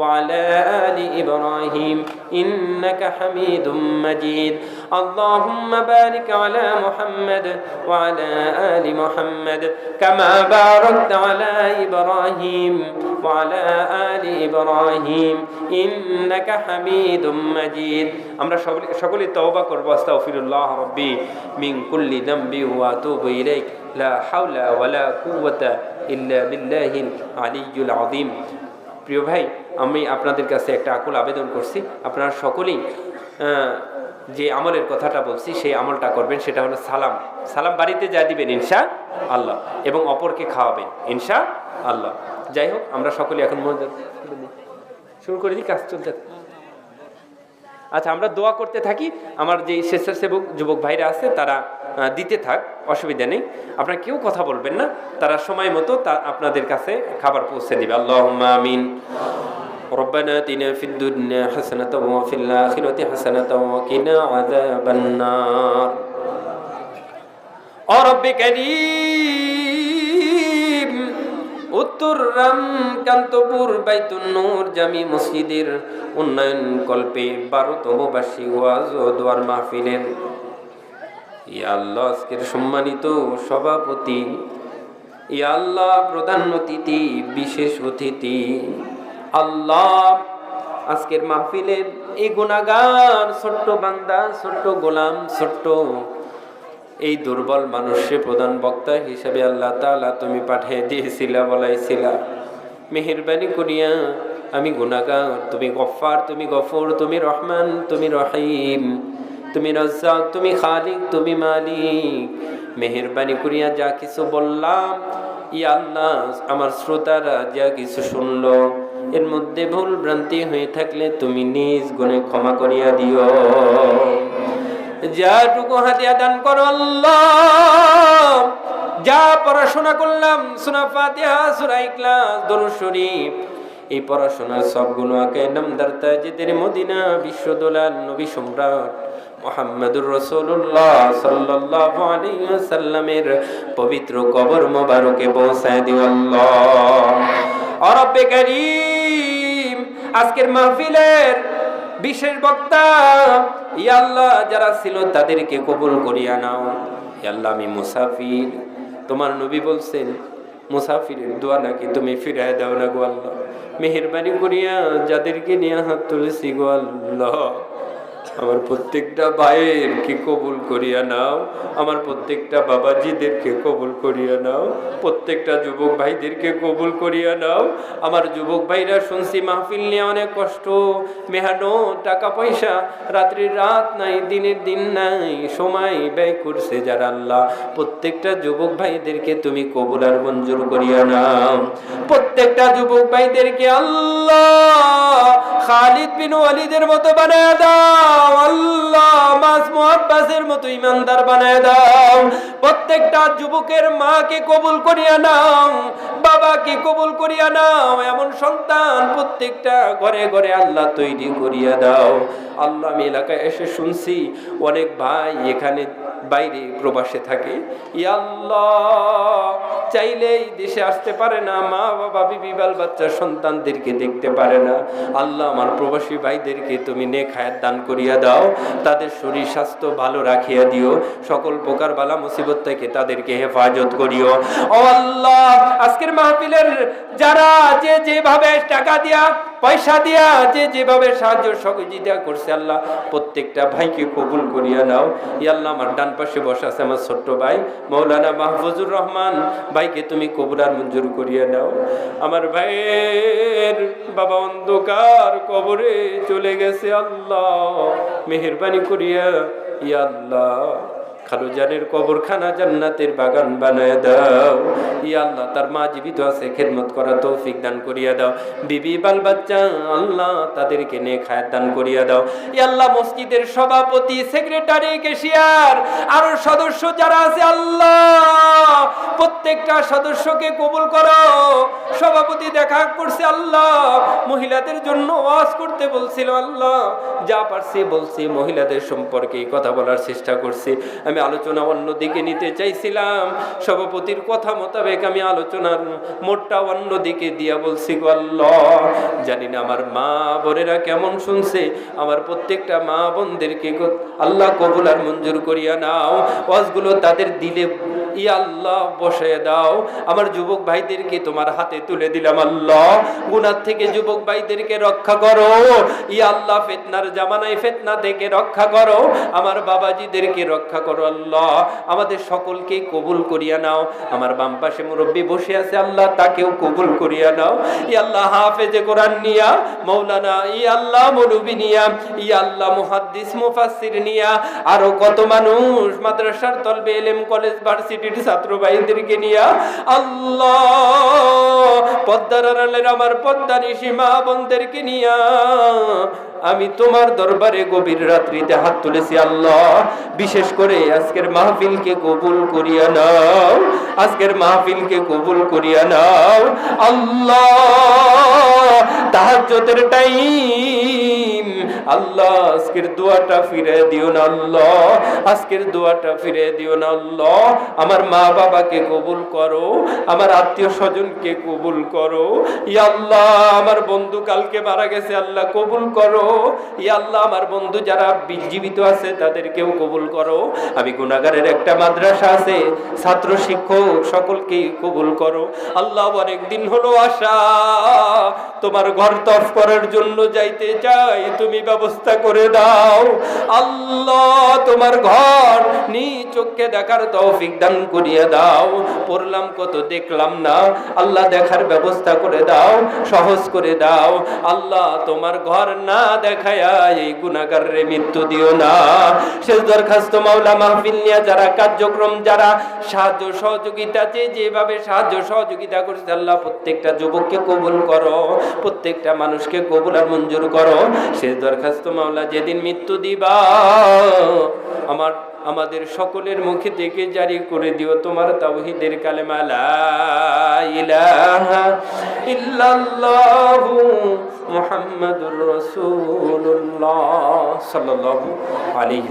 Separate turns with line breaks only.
وعلى آل إبراهيم إنك حميد مجيد اللهم بارك على محمد وعلى آل محمد كما باركت على إبراهيم وعلى آل إبراهيم إنك حميد مجيد আমরা সকলে সকলে তওবা করব আস্তাগফিরুল্লাহ রাব্বি মিন কুল্লি যামবি ওয়া আতুবু ইলাইক লা হাওলা ওয়ালা কুওয়াতা ইল্লা বিল্লাহিল আলিয়্যুল আযীম প্রিয় ভাই আমি আপনাদের কাছে একটা আকুল আবেদন করছি। আপনারা সকলেই যে আমলের কথাটা বলছি, সেই আমলটা করবেন, সেটা হলো সালাম। সালাম বাড়িতে যা দিবেন, ইনশা আল্লাহ, এবং অপরকে খাওয়াবেন, ইনশা আল্লাহ। যাই হোক, আমরা সকলে এখন শুরু করে দিই, কাজ চলতে। আচ্ছা আমরা দোয়া করতে থাকি। আমার যে স্বেচ্ছাসেবক যুবক ভাইরা আছে, তারা দিতে থাক, অসুবিধা নেই। আপনারা কেউ কথা বলবেন না। তারা সময় মতো তা আপনাদের কাছে খাবার পৌঁছে দিবে। আল্লাহ আমিন। ربنا اتنا في الدنيا حسنة وفي الآخرة حسنة وقنا عذاب النار ও রব্বে করিম উত্তর রামকান্তপুর বাইতুন নূর জামি মসজিদের উন্নয়ন কল্পে বারোতম বার্ষিক ওয়াজ ও দোয়ার মাহফিলের ইয়া আল্লাহ আজকের সম্মানিত সভাপতি ইয়া আল্লাহ প্রধান অতিথি বিশেষ অতিথি আল্লাহ, আজকের মাহফিলের এই গুণাগার ছোট্ট বান্দা, ছোট্ট গোলাম, ছোট্ট এই দুর্বল মানুষে প্রধান বক্তা হিসাবে আল্লাহ তালা তুমি পাঠিয়ে দিয়েছিলা, বলাইছিলা। মেহেরবানি করিয়া আমি গুনাগার তুমি গফার তুমি গফর, তুমি রহমান, তুমি রহিম, তুমি রজ্জাক, তুমি খালিক, তুমি মালিক। মেহেরবানি করিয়া যা কিছু বললাম, ইয়া আল্লাহ, আমার শ্রোতারা যা কিছু শুনলো এর মধ্যে ভুল ভ্রান্তি হয়ে থাকলে তুমি নিজ গুণে ক্ষমা করিয়া দিও। যাটুকু হাতিয়া দান করো আল্লাহ। যা পড়াশোনা করলাম সুনা ফাতিহা, সুরা ইখলাস, দরুদ শরীফ, এই পড়াশোনার সবগুলো আকে নামদার তাজিদের মদিনা বিশ্বদোলাল নবী সম্রাট মোহাম্মদুর রসুল্লাহ সাল্লাল্লাহু ওয়াসাল্লামের পবিত্র কবর মোবারকে পৌঁছায় দিও আল্লাহ। আর রব্বে কারীম, আজকের মাহফিলের বিশেষ বক্তা ইয়াল্লাহ যারা ছিল তাদেরকে কবুল করিয়া নাও। ইয়াল্লাহ আমি মুসাফির। তোমার নবী বলছেন, মুসাফিরের দোয়া নাকি তুমি ফিরায় দাও না গো আল্লাহ? মেহরবানি করিয়া যাদেরকে নিয়ে হাত তুলেছি গো আমার প্রত্যেকটা ভাইয়েরকে কবুল করিয়া নাও, আমার প্রত্যেকটা বাবাজিদেরকে কবুল করিয়া নাও, প্রত্যেকটা যুবক ভাইদেরকে কবুল করিয়া নাও। আমার যুবক ভাইরা শুনছি মাহফিল নিয়ে অনেক কষ্ট মেহানো টাকা পয়সা রাত্রির রাত নাই, দিনের দিন নাই, সময় ব্যয় করছে যারা আল্লাহ। প্রত্যেকটা যুবক ভাইদেরকে তুমি কবুল আর মঞ্জুর করিয়া নাও। প্রত্যেকটা যুবক ভাইদেরকে আল্লাহ খালিদ বিন ওয়ালিদের মতো বানায় দাও। আল্লাহ মাস মুহাব্বাসের মতো ইমানদার বানায় দাও। প্রত্যেকটা যুবকের মাকে কবুল করিয়া নাও, বাবাকে কবুল করিয়া নাও। এমন সন্তান প্রত্যেকটা ঘরে ঘরে আল্লাহ তৈরি করিয়া দাও। আল্লাহ, আমি এলাকায় এসে শুনছি, অনেক ভাই এখানে বাইরে প্রবাসে থাকে। ইয়া আল্লাহ চাইলেই দেশে আসতে পারে না। মা বাবা বিবি বাল বাচ্চা সন্তানদেরকে দেখতে পারে না। আল্লাহ, আমার প্রবাসী ভাইদেরকে তুমি নেক হায়াত দান করিয়া দাও। তাদের শরীর স্বাস্থ্য ভালো রাখিয়া দিও। সকল প্রকার বালা মুসিবত থেকে তাদেরকে হেফাজত করিও। ও আল্লাহ, আজকের মাহফিলের যারা যে যেভাবে টাকা দিয়া পয়সা দিয়া যে যেভাবে সাহায্য সহযোগিতা করছে আল্লাহ, প্রত্যেকটা ভাইকে কবুল করিয়া নাও। ই আল্লাহ, আমার ডান পাশে বসে আছে আমার ছোট্ট ভাই, মৌলানা মাহফুজুর রহমান। ভাইকে তুমি কবুলার মঞ্জুর করিয়া নাও। আমার ভাইয়ের বাবা অন্ধকার কবরে চলে গেছে আল্লাহ। মেহরবানি করিয়া, ই আল্লাহ। খালুজানের কবরখানা জান্নাতের বাগান বানায় দাও। ই আল্লাহ, তার মা জীবিত আছে, খেদমত করা তৌফিক দান করিয়া দাও। বিবি, বাল বাচ্চা, আল্লাহ তাদেরকে নে খায়াত দান করিয়া দাও। ই আল্লাহ, মসজিদের সভাপতি, সেক্রেটারি কেশিয়ার আরও সদস্য যারা আছে, আল্লাহ, প্রত্যেকটা সদস্যকে কবুল করো। সভাপতি দেখা করছে, আল্লাহ, মহিলাদের জন্য ওয়াজ করতে বলছিল, আল্লাহ যা পারছি বলছি, মহিলাদের সম্পর্কে কথা বলার চেষ্টা করছি। আমি আলোচনা অন্যদিকে নিতে চাইছিলাম। সভাপতির কথা মোতাবেক আমি আলোচনার মোটটা অন্যদিকে দিয়া বলছি আল্লাহ, জানি না আমার মা বোনেরা কেমন শুনছে। আমার প্রত্যেকটা মা বোনদেরকে আল্লাহ কবুল আর মঞ্জুর করিয়া নাও। ওয়াজগুলো তাদের দিলে ই আল্লাহ বসে দাও। আমার যুবক ভাইদেরকে তোমার হাতে তুলে দিলাম, আল্লাহ। গুনার থেকে যুবক ভাইদেরকে রক্ষা করো। ই আল্লাহ ফেতনার জামানায় ফেতনা থেকে রক্ষা করো। আমার বাবাজিদেরকে রক্ষা করো আল্লাহ। আমাদের সকলকে কবুল করিয়া নাও। আমার বাম পাশে মুরব্বী বসে আছে, আল্লাহ তাকেও কবুল করিয়া নাও। ই আল্লাহ হাফেজে কোরআন নিয়া মৌলানা, ই আল্লাহ মৌলবী ই আল্লাহ মুহাদ্দিস, মুফাসসির নিয়া। আরও কত মানুষ মাদ্রাসার তলবে এলেম, কলেজ, ভার্সিটির ছাত্র ভাইদেরকে নিয়া। আল্লাহ, পদ্মার আমার পদ্মানি সীমা বোনদেরকে নিয়া। আমি তোমার দরবারে গভীর রাত্রিতে হাত তুলেছি, আল্লাহ। বিশেষ করে আজকের মাহফিলকে কবুল করিয়া নাও। আজকের মাহফিলকে কবুল করিয়া নাও। আল্লাহ তাহাজ্জুদের টাইম আল্লাহ, আজকের দোয়াটা ফিরে দিও না আল্লাহ, আজকের দোয়াটা ফিরে দিও না আল্লাহ। আমার মা বাবাকে কবুল করো, আমার আত্মীয় স্বজনকে কবুল করো। আল্লাহ, আমার বন্ধু কালকে মারা গেছে, আল্লাহ কবুল করো। আল্লাহ, আমার বন্ধু যারা জীবিত আছে, তাদেরকেও কবুল করো। আমি গুনাগারের একটা মাদ্রাসা আছে, ছাত্র শিক্ষক, সকলকেই কবুল করো। আল্লাহ অনেক দিন হলো আশা, তোমার ঘর তফ করার জন্য যাইতে চাই, তুমি ব্যবস্থা করে দাও। আল্লাহ, তোমার ঘর নি চোখকে দেখার তৌফিক দান করিয়ে দাও। পড়লাম কত, দেখলাম না। আল্লাহ দেখার ব্যবস্থা করে দাও, সহজ করে দাও। আল্লাহ, তোমার ঘর না দেখায়া এই গুনাগারে মৃত্যু দিও না। শেষ দরখাস্ত মাওলা মাহফিল নিয়ে যারা কার্যক্রম, যারা সাহায্য সহযোগিতা যে যেভাবে সাহায্য সহযোগিতা করছে, আল্লাহ প্রত্যেকটা যুবককে কবুল করো, প্রত্যেকটা মানুষকে কবুল আর মঞ্জুর করো। শেষ দরখাস্ত মাওলা, যেদিন মৃত্যু দিবা, আমার, আমাদের সকলের মুখে থেকে জারি করে দিও তোমার তাওহিদের কালেমা, লা ইলাহা ইল্লাল্লাহু মুহাম্মাদুর রাসূলুল্লাহ সাল্লাল্লাহু আলাইহি